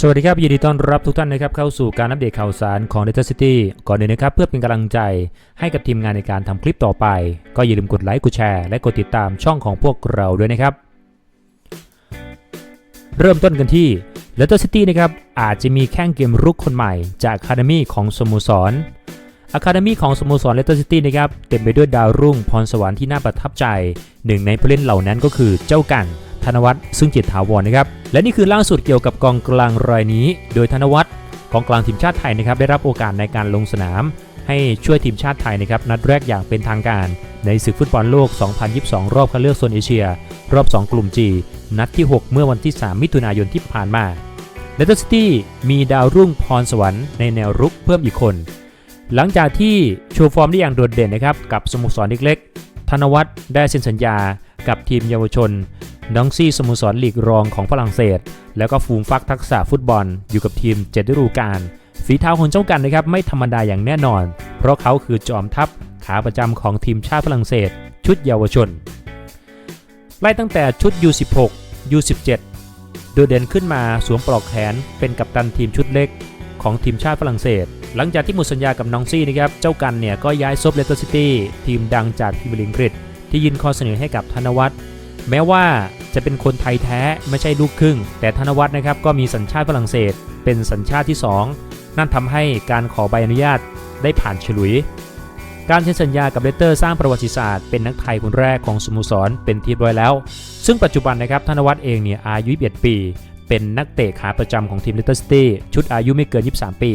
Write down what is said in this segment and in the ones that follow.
สวัสดีครับ ยินดีต้อนรับทุกท่านนะครับเข้าสู่การอัปเดตข่าวสารของ Data City ก่อนอื่นนะครับเพื่อเป็นกำลังใจให้กับทีมงานในการทำคลิปต่อไป ก็อย่าลืมกดไลค์กดแชร์และกดติดตามช่องของพวกเราด้วยนะครับ เริ่มต้นกันที่ Data City นะครับอาจจะมีแข้งเกมรุกคนใหม่จาก Academy ของสโมสร Academy ของสโมสร Leicester City นะครับเต็มไปด้วยดาวรุ่งพรสวรรค์ที่น่าประทับใจ หนึ่งในผู้เล่นเหล่านั้นก็คือเจ้ากัน ธนวัฒน์ซึ่งจิตถาวรนะครับและนี่คือล่าสุดเกี่ยวกับกองกลางรายนี้ โดยธนวัฒน์กองกลางทีมชาติไทยนะครับได้รับโอกาสในการลงสนาม ให้ช่วยทีมชาติไทยนะครับนัดแรกอย่างเป็นทางการ ในศึกฟุตบอลโลก 2022 รอบคัดเลือกโซนเอเชีย รอบ 2 กลุ่ม G นัดที่ 6 เมื่อวันที่ 3 มิถุนายนที่ผ่านมาเลสเตอร์ซิตี้มีดาวรุ่งพรสวรรค์ในแนวรุกเพิ่มอีกคน หลังจากที่โชว์ฟอร์มได้อย่างโดดเด่นนะครับกับสโมสรเล็กๆ ธนวัฒน์ได้เซ็นสัญญากับทีมเยาวชน นองซี่สโมสรลีกรองของฝรั่งเศส แล้วก็ฟูมฟักทักษะฟุตบอล อยู่กับทีมเจ็ดฤดูกาลฝีเท้าของเจ้ากันนะครับไม่ธรรมดาอย่างแน่นอน เพราะเขาคือจอมทัพขาประจำของทีมชาติฝรั่งเศส ชุดเยาวชน ไล่ตั้งแต่ชุด U16 U17 โดดเด่นขึ้นมาสวมปลอกแขนเป็นกัปตันทีมชุดเล็กของทีมชาติฝรั่งเศส หลังจากที่หมดสัญญากับน้องซี่นะครับ เจ้ากันเนี่ยก็ย้ายซบเลสเตอร์ซิตี้ทีมดังจากพรีเมียร์ลีกอังกฤษที่ยื่นข้อเสนอให้กับธนวัฒน์ แม้ว่าจะเป็นคนไทยแท้ไม่ใช่ลูกครึ่ง แต่ธนวัฒน์นะครับก็มีสัญชาติฝรั่งเศส เป็นสัญชาติที่ 2 นั่นทำให้การขอใบอนุญาตได้ผ่านฉลุย การเซ็นสัญญากับเลสเตอร์สร้างประวัติศาสตร์เป็นนักไทยคนแรกของสโมสรเป็นที่ร้อยแล้ว ซึ่งปัจจุบันนะครับธนวัฒน์เองเนี่ยอายุ21ปี เป็นนักเตะขาประจำของทีมเลสเตอร์ซิตี้ชุดอายุไม่เกิน 23 ปี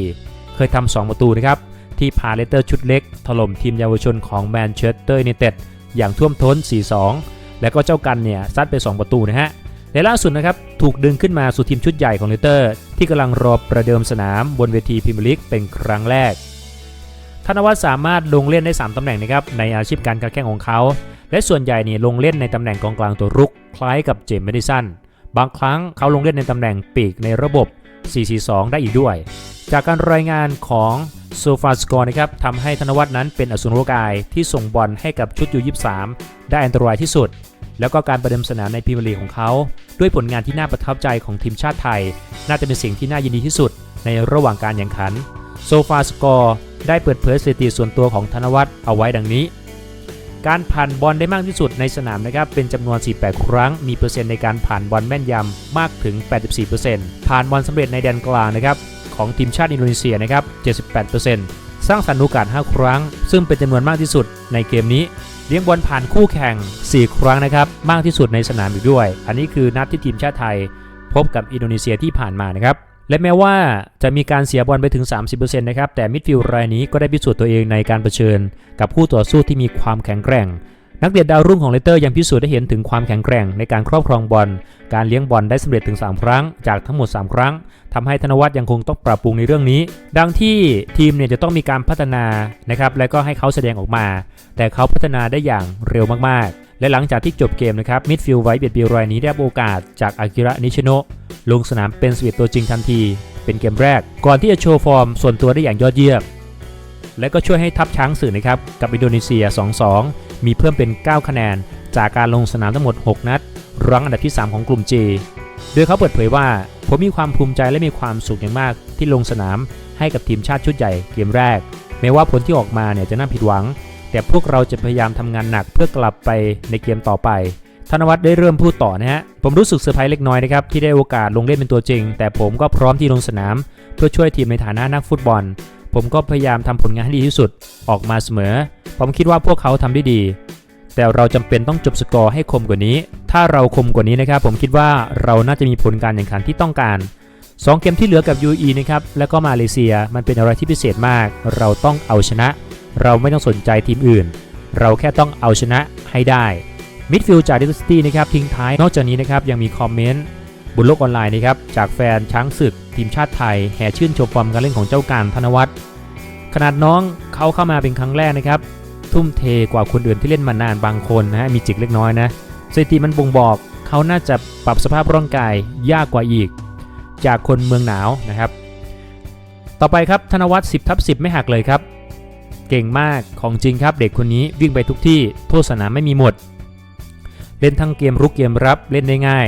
เคยทำ2ประตูนะครับที่พาเลสเตอร์ชุดเล็กถล่มทีมเยาวชนของแมนเชสเตอร์ยูไนเต็ดอย่างท่วมท้น 4-2 แล้วก็เจ้ากันเนี่ยซัดไป 2 ประตูนะฮะในล่าสุดนะครับถูกดึงขึ้นมาสู่ทีมชุดใหญ่ของเลสเตอร์ ที่กำลังรอประเดิมสนามบนเวทีพรีเมียร์ลีกเป็นครั้งแรก ธนวัฒน์สามารถลงเล่นได้ 3ตำแหน่งนะครับในอาชีพการค้าแข่งของเขา และส่วนใหญ่เนี่ยลงเล่นในตำแหน่งกองกลางตัวรุก คล้ายกับเจมส์เมดิสันบางครั้งเขาลงเล่นในตำแหน่งปีกในระบบ 4-4-2 ได้อีกด้วย จากการรายงานของโซฟาสกอร์นะครับทำให้ธนวัฒน์นั้นเป็นอสุรกายที่ส่งบอลให้กับชุดยู23ได้อันตรายที่สุด แล้วก็การประเดิมสนามในพรีเมียร์ลีกของเขา ด้วยผลงานที่น่าประทับใจของทีมชาติไทย น่าจะเป็นสิ่งที่น่ายินดีที่สุดในระหว่างการแข่งขันโซฟาสกอร์ได้เปิดเผยสถิติส่วนตัวของธนวัฒน์เอาไว้ดังนี้ การผ่านบอลได้มากที่สุดในสนามนะครับเป็นจำนวน 48 ครั้ง มีเปอร์เซ็นต์ในการผ่านบอลแม่นยำมากถึง 84%ผ่านบอลสำเร็จในแดนกลางนะครับของทีมชาติอินโดนีเซียนะครับ 78%สร้างสรรค์โอกาส 5 ครั้ง ซึ่งเป็นจำนวนมากที่สุดในเกมนี้ เลี้ยงบอลผ่านคู่แข่ง 4 ครั้งนะครับ มากที่สุดในสนามอีกด้วย อันนี้คือนัดที่ทีมชาติไทย พบกับอินโดนีเซียที่ผ่านมานะครับ และแม้ว่าจะมีการเสียบอลไปถึง 30%นะครับ แต่มิดฟิลด์รายนี้ก็ได้พิสูจน์ตัวเองในการเผชิญ กับคู่ต่อสู้ที่มีความแข็งแกร่ง นักเตะดาวรุ่งของเลสเตอร์ยังพิสูจน์ได้เห็นถึงความแข็งแกร่งในการครอบครองบอล การเลี้ยงบอลได้สำเร็จถึง 3 ครั้ง จากทั้งหมด 3 ครั้งทำให้ธนวัฒน์ยังคงต้องปรับปรุงในเรื่องนี้ ดังที่ทีมเนี่ยจะต้องมีการพัฒนานะครับและก็ให้เขาแสดงออกมา แต่เขาพัฒนาได้อย่างเร็วมากๆ และหลังจากที่จบเกมนะครับมิดฟิลด์ไว้เบียดเบียรายนี้ได้โอกาสจากอากิระนิชโนะลงสนามเป็นสวิตตัวจริงทันที เป็นเกมแรก ก่อนที่จะโชว์ฟอร์มส่วนตัวได้อย่างยอดเยี่ยมและก็ช่วยให้ทัพช้างสื่อนะครับกับอินโดนีเซีย 2-2 มีเพิ่มเป็น 9 คะแนน จากการลงสนามทั้งหมด 6 นัด รั้งอันดับที่ 3 ของกลุ่ม G โดยเขาเปิดเผยว่า ผมมีความภูมิใจและมีความสุขอย่างมากที่ลงสนามให้กับทีมชาติชุดใหญ่เกมแรก แม้ว่าผลที่ออกมาเนี่ยจะน่าผิดหวัง แต่พวกเราจะพยายามทำงานหนักเพื่อกลับไปในเกมต่อไป ธนวัฒน์ได้เริ่มพูดต่อนะฮะ ผมรู้สึกเซอร์ไพรส์เล็กน้อยนะครับที่ได้โอกาสลงเล่นเป็นตัวจริง แต่ผมก็พร้อมที่ลงสนาม เพื่อช่วยทีมในฐานะนักฟุตบอล ผมก็พยายามทำผลงานให้ดีที่สุดออกมาเสมอ ผมคิดว่าพวกเขาทำได้ดี แต่เราจำเป็นต้องจบสกอร์ให้คมกว่านี้ ถ้าเราคมกว่านี้นะครับ ผมคิดว่าเราน่าจะมีผลการแข่งขันที่ต้องการ 2 เกมที่เหลือกับ UAE นะครับ แล้วก็มาเลเซีย มันเป็นอะไรที่พิเศษมาก เราต้องเอาชนะ เราไม่ต้องสนใจทีมอื่น เราแค่ต้องเอาชนะให้ได้มิดฟิลด์จากดิสตี้นะครับทิ้งท้ายนอกจากนี้นะครับยังมีคอมเมนต์บนโลกออนไลน์นะครับจากแฟนช้างศึก ทีมชาติไทย แห่ชื่นชมฟอร์มการเล่นของเจ้าการธนวัฒน์ขนาดน้องเขาเข้ามาเป็นครั้งแรกนะครับ ทุ่มเทกว่าคนอื่นที่เล่นมานานบางคนนะฮะมีจิกเล็กน้อยนะสถิติมันบ่งบอกเขาน่าจะปรับสภาพร่างกายยากกว่าอีก จากคนเมืองหนาวนะครับ ต่อไปครับธนวัฒน์10ทับ10 ไม่หักเลยครับ เก่งมากของจริงครับเด็กคนนี้วิ่งไปทุกที่โทษสนามไม่มีหมด เล่นทั้งเกมรุกเกมรับเล่นได้ง่าย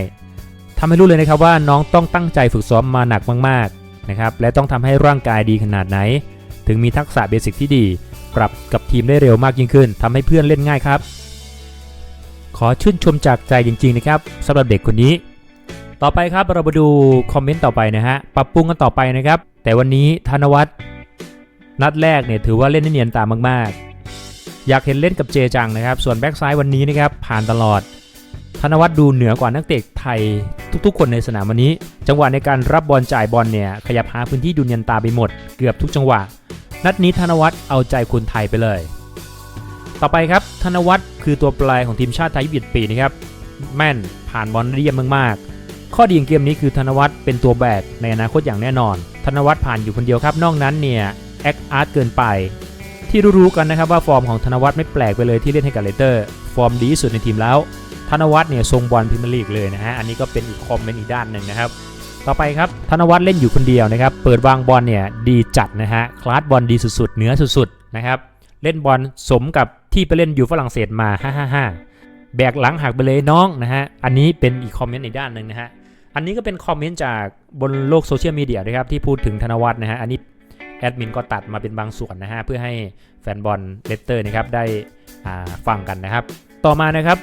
ทำให้รู้เลยนะครับว่าน้องต้องตั้งใจฝึกซ้อมมาหนักมากๆนะครับและต้องทำให้ร่างกายดีขนาดไหน ถึงมีทักษะเบสิกที่ดี ปรับกับทีมได้เร็วมากยิ่งขึ้นทำให้เพื่อนเล่นง่ายครับ ขอชื่นชมจากใจจริง ๆ นะครับสำหรับเด็กคนนี้ ต่อไปครับเรามาดูคอมเมนต์ต่อไปนะฮะปรับปรุงกันต่อไปนะครับ แต่วันนี้ธนวัฒน์นัดแรกเนี่ยถือว่าเล่นได้เนียนตามมากๆ อยากเห็นเล่นกับเจจังนะครับ ส่วนแบ็กซ้ายวันนี้นะครับผ่านตลอด ธนวัฒน์ดูเหนือกว่านักเตะไทยทุกๆ คนในสนามวันนี้ จังหวะในการรับบอลจ่ายบอลเนี่ยขยับหาพื้นที่ดูเนียนตาไปหมด เกือบทุกจังหวะ นัดนี้ธนวัฒน์เอาใจคนไทยไปเลย ต่อไปครับธนวัฒน์คือตัวแปรของทีมชาติไทย21ปีนะครับแม่นผ่านบอลได้เยี่ยมมากๆ ข้อดีของเกมนี้คือธนวัฒน์เป็นตัวแบกในอนาคตอย่างแน่นอน ธนวัฒน์ผ่านอยู่คนเดียวครับ นอกนั้นเนี่ยแอคอาร์ตเกินไป ที่รู้ๆกันนะครับว่าฟอร์มของธนวัฒน์ไม่แปลกไปเลยที่เล่นให้กับเลเตอร์ ฟอร์มดีที่สุดในทีมแล้ว ธนวัฒน์เนี่ยทรงบอลพรีเมียร์ลีกเลยนะฮะอันนี้ก็เป็นอีกคอมเมนต์อีกด้านหนึ่งนะครับ ต่อไปครับธนวัฒน์เล่นอยู่คนเดียวนะครับ เปิดวางบอลเนี่ยดีจัดนะฮะคลาสบอลดีสุดๆเหนือสุดๆนะครับเล่นบอลสมกับที่ไปเล่นอยู่ฝรั่งเศสมา555แบกหลังหักไปเลยน้องนะฮะอันนี้เป็นอีกคอมเมนต์อีกด้านหนึ่งนะฮะอันนี้ก็เป็นคอมเมนต์จากบนโลกโซเชียลมีเดียนะครับที่พูดถึงธนวัฒน์นะฮะอันนี้แอดมินก็ตัดมาเป็นบางส่วนนะฮะเพื่อให้แฟนบอลเลสเตอร์นะครับได้ฟังกันนะครับ ต่อมานะครับ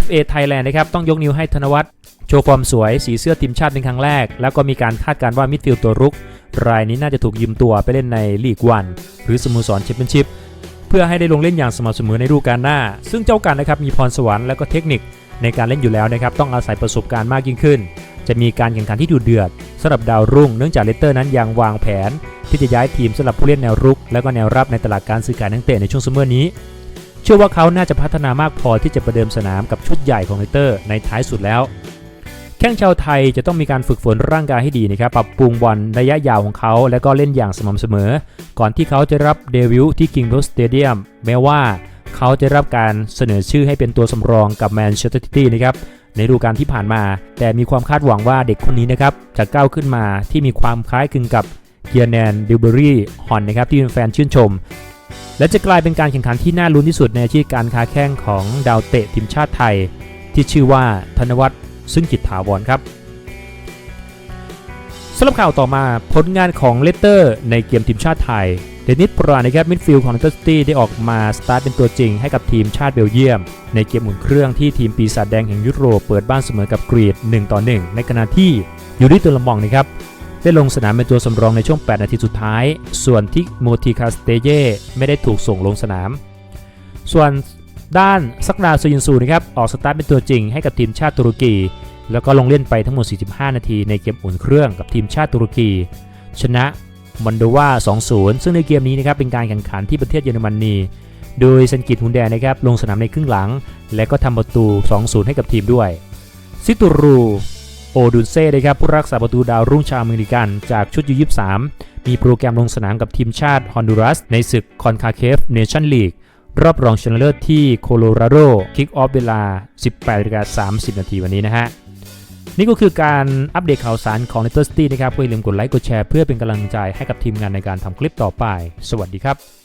FA Thailand นะครับต้องยกนิ้วให้ธนวัฒน์ โชว์ฟอร์มสวยสีเสื้อทีมชาติเป็นครั้งแรก แล้วก็มีการคาดการณ์ว่ามิดฟิลด์ตัวรุก รายนี้น่าจะถูกยืมตัวไปเล่นในลีกวันหรือสโมสรแชมเปี้ยนชิพเพื่อให้ได้ลงเล่นอย่างสม่ำเสมอในฤดูกาลหน้า ซึ่งเจ้ากันนะครับมีพรสวรรค์และก็เทคนิคในการเล่นอยู่แล้วนะครับต้องอาศัยประสบการณ์มากยิ่งขึ้น จะมีการแข่งขันที่ดุเดือดสำหรับดาวรุ่งเนื่องจากเลสเตอร์นั้นยังวางแผน ที่จะย้ายทีมสำหรับผู้เล่นแนวรุก และก็แนวรับในตลาดการซื้อขายนักเตะในช่วงซัมเมอร์นี้ เชื่อว่าเขาน่าจะพัฒนามากพอที่จะประเดิมสนามกับชุดใหญ่ของเลสเตอร์ในท้ายสุดแล้ว แข้งชาวไทยจะต้องมีการฝึกฝนร่างกายให้ดีนะครับปรับปรุงบอลระยะยาวของเขา และก็เล่นอย่างสม่ำเสมอ ก่อนที่เขาจะรับเดบิวต์ที่ King Post Stadium แม้ว่าเขาจะรับการเสนอชื่อให้เป็นตัวสำรองกับแมนเชสเตอร์ซิตี้นะครับในฤดูกาลที่ผ่านมา แต่มีความคาดหวังว่าเด็กคนนี้นะครับจะก้าวขึ้นมาที่มีความคล้ายคลึงกับเกียร์แนนดิวเบอรี่ฮอนนะครับที่แฟนชื่นชม และจะกลายเป็นการแข่งขันที่น่าลุ้นที่สุดในอาชีพการค้าแข้งของดาวเตะทีมชาติไทย ที่ชื่อว่าธนวัฒน์ ซึ่งกิจถาวรครับสำหรับข่าวต่อมาผลงานของเลสเตอร์ในเกมทีมชาติไทย เดนิสปรานะครับมิดฟิลด์ของเลสเตอร์ซิตี้ได้ออกมาสตาร์ทเป็นตัวจริงให้กับทีมชาติเบลเยียม ในเกมอุ่นเครื่องที่ทีมปีศาจแดงแห่งยุโรปเปิดบ้านเสมอกับกรีด1ต่อ1ในขณะที่ยูริตัวลมองนะครับได้ลงสนามเป็นตัวสำรองในช่วง 8 นาทีสุดท้าย ส่วนที่โมติคาสเตเย่ไม่ได้ถูกส่งลงสนาม ส่วน ด้านซักดาโซยินซูนะครับออกสตาร์ทเป็นตัวจริงให้กับทีมชาติตุรกี แล้วก็ลงเล่นไปทั้งหมด 45 นาทีในเกมอุ่นเครื่องกับทีมชาติตุรกี ชนะมันโดวา 2-0 ซึ่งในเกมนี้นะครับเป็นการแข่งขันที่ประเทศเยอรมนี โดยสันกิตฮุนแดนะครับลงสนามในครึ่งหลัง และก็ทำประตู 2-0 ให้กับทีมด้วย ซิตูรูโอดุนเซ่นะครับผู้รักษาประตูดาวรุ่งชาวอเมริกัน จากชุดยู23มีโปรแกรมลงสนามกับทีมชาติฮอนดูรัสในศึกคอนคาเคฟเนชั่นลีก รอบรองชนะเลิศที่โคโลราโดคิกออฟเวลา 18.30 นาทีวันนี้นะฮะ นี่ก็คือการอัปเดตข่าวสารของ l e t t e r City นะครับอย่าลืมกดไลค์กดแชร์เพื่อเป็นกำลังใจให้กับทีมงานในการทำคลิปต่อไป สวัสดีครับ